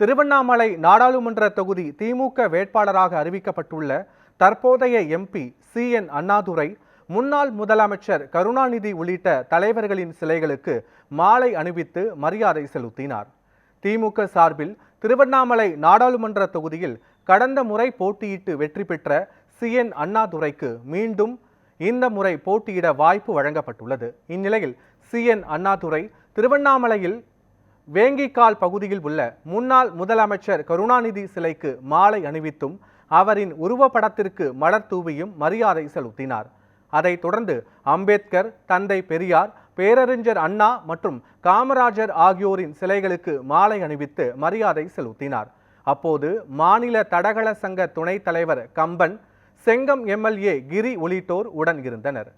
திருவண்ணாமலை நாடாளுமன்ற தொகுதி திமுக வேட்பாளராக அறிவிக்கப்பட்டுள்ள தற்போதைய எம்பி சி என் அண்ணாதுரை முன்னாள் முதலமைச்சர் கருணாநிதி உள்ளிட்ட தலைவர்களின் சிலைகளுக்கு மாலை அணிவித்து மரியாதை செலுத்தினார். திமுக சார்பில் திருவண்ணாமலை நாடாளுமன்ற தொகுதியில் கடந்த முறை போட்டியிட்டு வெற்றி பெற்ற சி என் அண்ணாதுரைக்கு மீண்டும் இந்த முறை போட்டியிட வாய்ப்பு வழங்கப்பட்டுள்ளது. இந்நிலையில் சி என் அண்ணாதுரை திருவண்ணாமலையில் வேங்கிக்கால் பகுதியில் உள்ள முன்னாள் முதலமைச்சர் கருணாநிதி சிலைக்கு மாலை அணிவித்தும் அவரின் உருவப்படத்திற்கு மலர் தூவியும் மரியாதை செலுத்தினார். அதைத் தொடர்ந்து அம்பேத்கர் தந்தை பெரியார் பேரறிஞர் அண்ணா மற்றும் காமராஜர் ஆகியோரின் சிலைகளுக்கு மாலை அணிவித்து மரியாதை செலுத்தினார். அப்போது மாநில தடகள சங்க துணைத் தலைவர் கம்பன் செங்கம் எம்எல்ஏ கிரி உள்ளிட்டோர் உடன் இருந்தனர்.